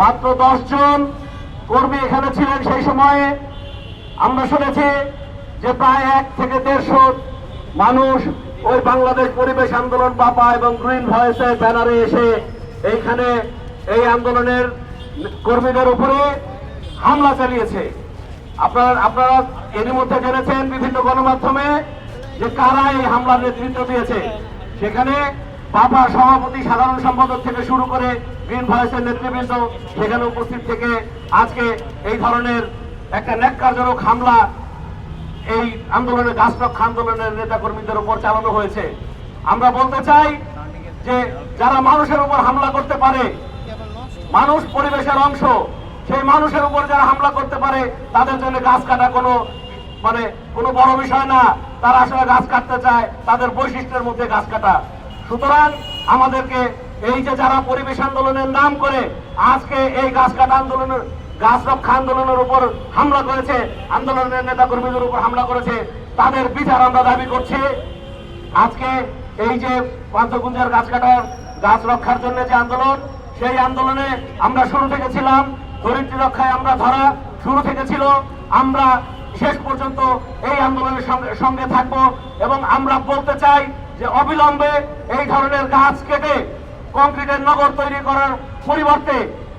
মাত্র দশ জন কর্মী এখানে ছিলেন সেই সময়ে। আমরা শুনেছি যে প্রায় এক থেকে দেড়শো মানুষ ওই বাংলাদেশ পরিবেশ আন্দোলন পাপা এবং গ্রিন ভয়েসের ব্যানারে এসে এইখানে এই আন্দোলনের কর্মীদের উপরে হামলা চালিয়েছে। আপনারা আপনারা এরই মধ্যে জেনেছেন বিভিন্ন গণমাধ্যমে যে কারা এই হামলার নেতৃত্ব দিয়েছে। সেখানে বাবা সভাপতি, সাধারণ সম্পাদক থেকে শুরু করে গ্রিন ভয়েসের নেতৃবৃন্দ সেখানে উপস্থিত থেকে আজকে এই ধরনের একটা ন্যাক্কারজনক হামলা, এই আন্দোলনের গাছ রক্ষা আন্দোলনের নেতা কর্মীদের উপর চালানো হয়েছে। আমরা বলতে চাই যে যারা মানুষের উপর হামলা করতে পারে, মানুষ পরিবেশের অংশ, সেই মানুষের উপর যারা হামলা করতে পারে, তাদের জন্য গাছ কাটা কোনো মানে কোনো বড় বিষয় না। তারা আসলে গাছ কাটতে চায়, তাদের বৈশিষ্ট্যের মধ্যে গাছ কাটা। সুতরাং আমাদেরকে এই যে যারা পরিবেশ আন্দোলনের নাম করে, আজকে এই গাছ কাটা আন্দোলনের, গাছ রক্ষা আন্দোলনের উপর হামলা করেছে, আন্দোলনের নেতা কর্মীদের উপর হামলা করেছে, তাদের বিচার আমরা দাবি করছি। আজকে এই যে পান্থকুঞ্জের গাছ কাটার গাছ রক্ষার জন্য যে আন্দোলন, সেই আন্দোলনে আমরা শুরু থেকে ছিলাম। ধরিত্রী রক্ষায় আমরা ধরা শুরু থেকে ছিল। আমরা শেষ পর্যন্ত এই আন্দোলনের সঙ্গে থাকব এবং আমরা বলতে চাই যে অবিলম্বে এই ধরনের গাছ কেটে কংক্রিটের নগর তৈরি করার পরিবর্তে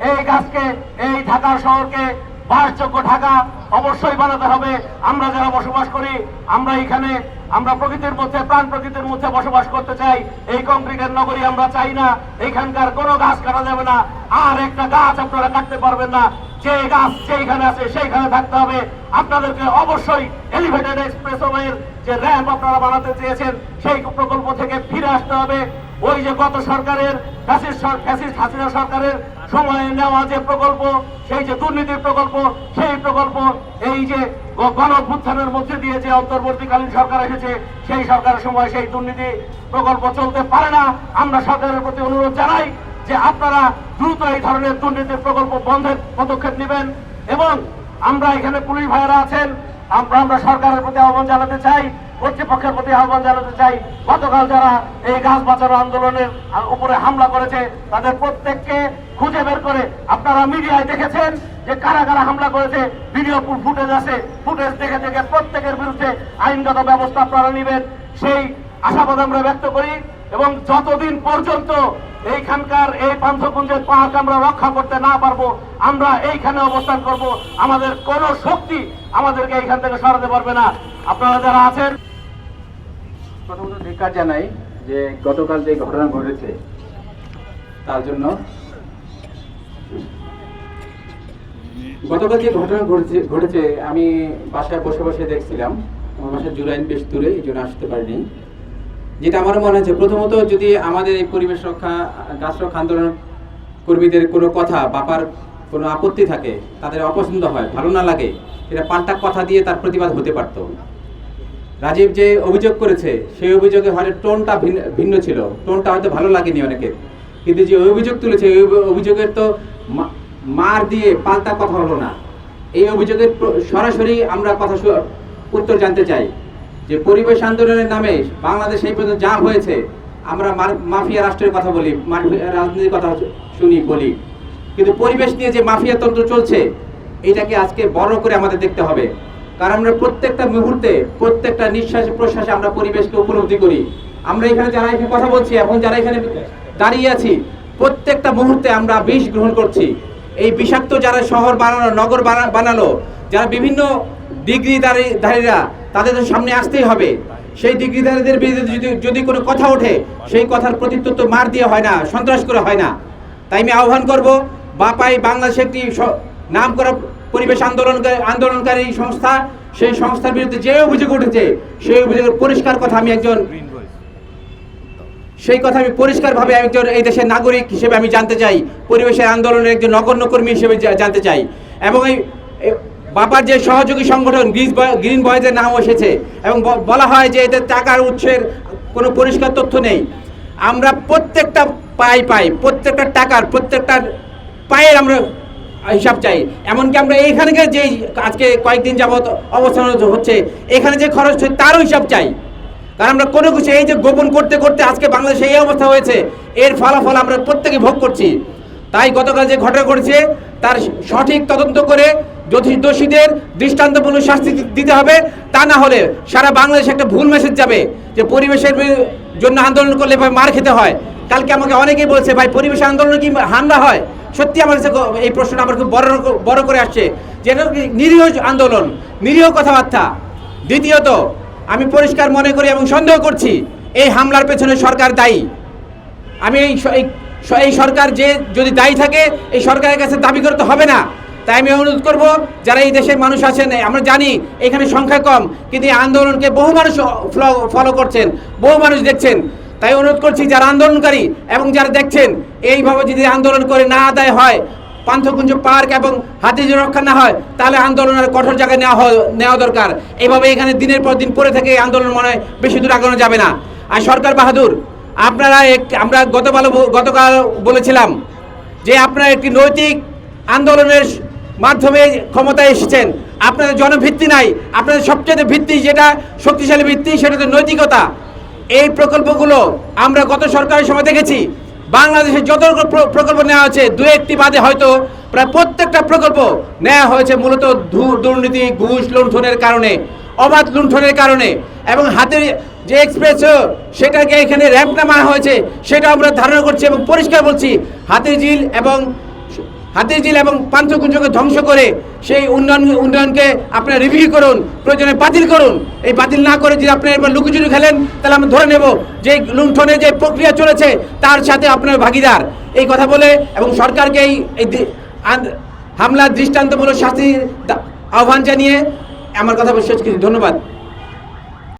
এই গাছকে, এই ঢাকা শহরকে বাসযোগ্য ঢাকা অবশ্যই বানাতে হবে। আমরা যারা বসবাস করি, আমরা এখানে, আমরা প্রকৃতির মধ্যে, প্রাণ প্রকৃতির মধ্যে বসবাস করতে চাই। এই কংক্রিটের নগরী আমরা চাই না। এইখানকার কোনো গাছ কাটা যাবে না। আর একটা গাছ আপনারা কাটতে পারবেন না। যে গাছ যেইখানে আছে, সেইখানে থাকতে হবে। আপনাদেরকে অবশ্যই এলিভেটেড এক্সপ্রেসওয়ের যে র্যাম্প আপনারা বানাতে চেয়েছেন, সেই প্রকল্প থেকে ফিরে আসতে হবে। ওই যে গত সরকারের হাসিনা সরকারের সময়ে নেওয়া যে প্রকল্প, সেই যে দুর্নীতির প্রকল্প, সেই প্রকল্প, এই যে গ- গণ অভ্যুত্থানের মধ্যে দিয়ে যে অন্তর্বর্তীকালীন সরকার এসেছে, সেই সরকারের সময় সেই দুর্নীতি প্রকল্প চলতে পারে না। আমরা সরকারের প্রতি অনুরোধ জানাই যে আপনারা দ্রুত এই ধরনের দুর্নীতির প্রকল্প বন্ধের পদক্ষেপ নেবেন এবং আমরা এখানে পুলিশ ভাইয়েরা আছেন, আমরা আমরা সরকারের প্রতি আহ্বান জানাতে চাই কর্তৃপক্ষের প্রতি আহ্বান জানাতে চাই, গতকাল যারা এই গাছ বাঁচানো আন্দোলনের উপরে হামলা করেছে, তাদের প্রত্যেককে খুঁজে বের করে। আপনারা মিডিয়ায় দেখেছেন যে কারা কারা হামলা করেছে, ভিডিও ফুটেজ আছে। ফুটেজ দেখে দেখে প্রত্যেকের বিরুদ্ধে আইনগত ব্যবস্থা আপনারা নেবেন। সেই আশাবাদ আমরা ব্যক্ত করি। এবং যতদিন পর্যন্ত এইখানকার এই পান্থকুঞ্জের পাহাড় আমরা রক্ষা করতে না পারব, আমরা এইখানে অবস্থান করব। আমাদের কোন শক্তি আমাদেরকে এইখান থেকে সরাতে পারবে না। আপনারা যারা আছেন, প্রথমত জানাই যে গতকাল যে ঘটনা ঘটেছে, তার জন্য গতকাল যে ঘটনা ঘটেছে ঘটেছে, আমি বাসায় বসে বসে দেখছিলাম। আমার বাসায় জুলাইন বেশ দূরে, এই জন্য আসতে পারিনি। যেটা আমার মনে হচ্ছে, প্রথমত যদি আমাদের এই পরিবেশ রক্ষা, গাছ রক্ষা আন্দোলন কর্মীদের কোনো কথা, বাপার কোনো আপত্তি থাকে, তাদের অপছন্দ হয়, ভালো না লাগে এটা পাল্টা কথা দিয়ে তার প্রতিবাদ হতে পারতো। রাজীব যে অভিযোগ করেছে, সেই অভিযোগে হয়তো টোনটা ভিন্ন ভিন্ন ছিল, টোনটা হয়তো ভালো লাগেনি অনেকের। কিন্তু যে অভিযোগ তুলেছে ওই অভিযোগের তো মার দিয়ে পাল্টা কথা হলো না। এই অভিযোগের সরাসরি আমরা কথা উত্তর জানতে চাই। যে পরিবেশ আন্দোলনের নামে বাংলাদেশ এই পর্যন্ত যা হয়েছে, আমরা মার- মাফিয়া রাষ্ট্রের কথা বলি রাজনীতির কথা শুনি, বলি। কিন্তু পরিবেশ নিয়ে যে মাফিয়া তন্ত্র চলছে, এটাকে আজকে বড় করে আমাদের দেখতে হবে। কারণ আমরা প্রত্যেকটা মুহূর্তে, প্রত্যেকটা নিঃশ্বাস, প্রশ্বাসে আমরা পরিবেশকে উপলব্ধি করি। আমরা এখানে যারা এখানে কথা বলছি এখন যারা এখানে দাঁড়িয়ে আছি, প্রত্যেকটা মুহূর্তে আমরা বিষ গ্রহণ করছি। এই বিষাক্ত যারা শহর বানানো, নগর বানা- বানালো, যারা বিভিন্ন ডিগ্রিধারীরা তাদের সামনে আসতেই হবে। সেই ডিগ্রিধারীদের বিরুদ্ধে যদি যদি কোনো কথা ওঠে, সেই কথার প্রত্যুত্তর তো মার দিয়ে হয় না, সন্ত্রাস করে হয় না। তাই আমি আহ্বান করব, বাপাই বাংলাদেশ একটি নাম করা পরিবেশ আন্দোলন আন্দোলনকারী সংস্থা, সেই সংস্থার বিরুদ্ধে যে অভিযোগ উঠেছে, সেই অভিযোগের পরিষ্কার কথা আমি একজন সেই কথা আমি পরিষ্কারভাবে একজন এই দেশের নাগরিক হিসেবে আমি জানতে চাই, পরিবেশের আন্দোলনের একজন নগণ্য কর্মী হিসেবে জানতে চাই। এবং এই বাবার যে সহযোগী সংগঠন গ্রিন বয়- গ্রিন বয়েজের নাম এসেছে, এবং বলা হয় যে এদের টাকার উৎসের কোনো পরিষ্কার তথ্য নেই। আমরা প্রত্যেকটা পাই পাই, প্রত্যেকটা টাকার, প্রত্যেকটা পায়ের আমরা হিসাব চাই। এমনকি আমরা এইখানে যে আজকে কয়েকদিন যাবত অবস্থান হচ্ছে, এখানে যে খরচ হচ্ছে তারও হিসাব চাই। কারণ আমরা কোনো কিছু এই যে গোপন করতে করতে আজকে বাংলাদেশে এই অবস্থা হয়েছে, এর ফলাফল আমরা প্রত্যেকে ভোগ করছি। তাই গতকাল যে ঘটনা ঘটেছে, তার সঠিক তদন্ত করে দোষী- দোষীদের দৃষ্টান্তমূলক শাস্তি দিতে হবে, তা না হলে সারা বাংলাদেশে একটা ভুল মেসেজ যাবে যে পরিবেশের জন্য আন্দোলন করলে ভাই মার খেতে হয়। কালকে আমাকে অনেকেই বলছে, ভাই পরিবেশ আন্দোলনে কি হামলা হয়? সত্যি আমার কাছে এই প্রশ্নটা আমার খুব বড় বড় করে আসছে। যে নিরীহ আন্দোলন, নিরীহ কথাবার্তা। দ্বিতীয়ত, আমি পরিষ্কার মনে করি এবং সন্দেহ করছি, এই হামলার পেছনে সরকার দায়ী। আমি এই- এই সরকার যে যদি দায়ী থাকে, এই সরকারের কাছে দাবি করতে হবে না। তাই আমি অনুরোধ করব, যারা এই দেশের মানুষ আছেন, আমরা জানি এখানে সংখ্যা কম, কিন্তু আন্দোলনকে বহু মানুষ ফলো করছেন, বহু মানুষ দেখছেন। তাই অনুরোধ করছি, যারা আন্দোলনকারী এবং যারা দেখছেন, এইভাবে যদি আন্দোলন করে না আদায় হয়, পান্থকুঞ্জ পার্ক এবং হাতি রক্ষা না হয়, তাহলে আন্দোলনের কঠোর জায়গায় নেওয়া নেওয়া দরকার। এইভাবে এখানে দিনের পর দিন পরে থেকে আন্দোলন মনে হয় বেশি দূর আগানো যাবে না। আর সরকার বাহাদুর, আপনারা আমরা গতকাল গতকাল বলেছিলাম যে আপনারা একটি নৈতিক আন্দোলনের মাধ্যমে ক্ষমতায় এসেছেন। আপনাদের জনভিত্তি নাই। আপনাদের সবচেয়ে ভিত্তি যেটা, শক্তিশালী ভিত্তি, সেটা হচ্ছে নৈতিকতা। এই প্রকল্পগুলো আমরা গত সরকারের সময় দেখেছি। বাংলাদেশে যত প্রকল্প নেওয়া হয়েছে, দু একটি বাদে হয়তো প্রায় প্রত্যেকটা প্রকল্প নেওয়া হয়েছে মূলত দুর্নীতি, ঘুষ লুণ্ঠনের কারণে, অবাধ লুণ্ঠনের কারণে। এবং হাতের যে এক্সপ্রেস সেটাকে এখানে র্যাম্প নামা হয়েছে, সেটা আমরা ধারণা করছি এবং পরিষ্কার বলছি, হাতের ঝিল এবং হাতের ঝিল এবং পান্থকুঞ্জকে ধ্বংস করে সেই উন্নয়ন, উন্নয়নকে আপনারা রিভিউ করুন, প্রয়োজনে বাতিল করুন। এই বাতিল না করে যদি আপনি এবার লুকুচুরি খেলেন, তাহলে আমরা ধরে নেব যে এই লুণ্ঠনের যে প্রক্রিয়া চলেছে, তার সাথে আপনার ভাগিদার। এই কথা বলে এবং সরকারকে এই হামলার দৃষ্টান্তমূলক শাস্তির আহ্বান জানিয়ে আমার কথা বলে শেষ করছি ধন্যবাদ।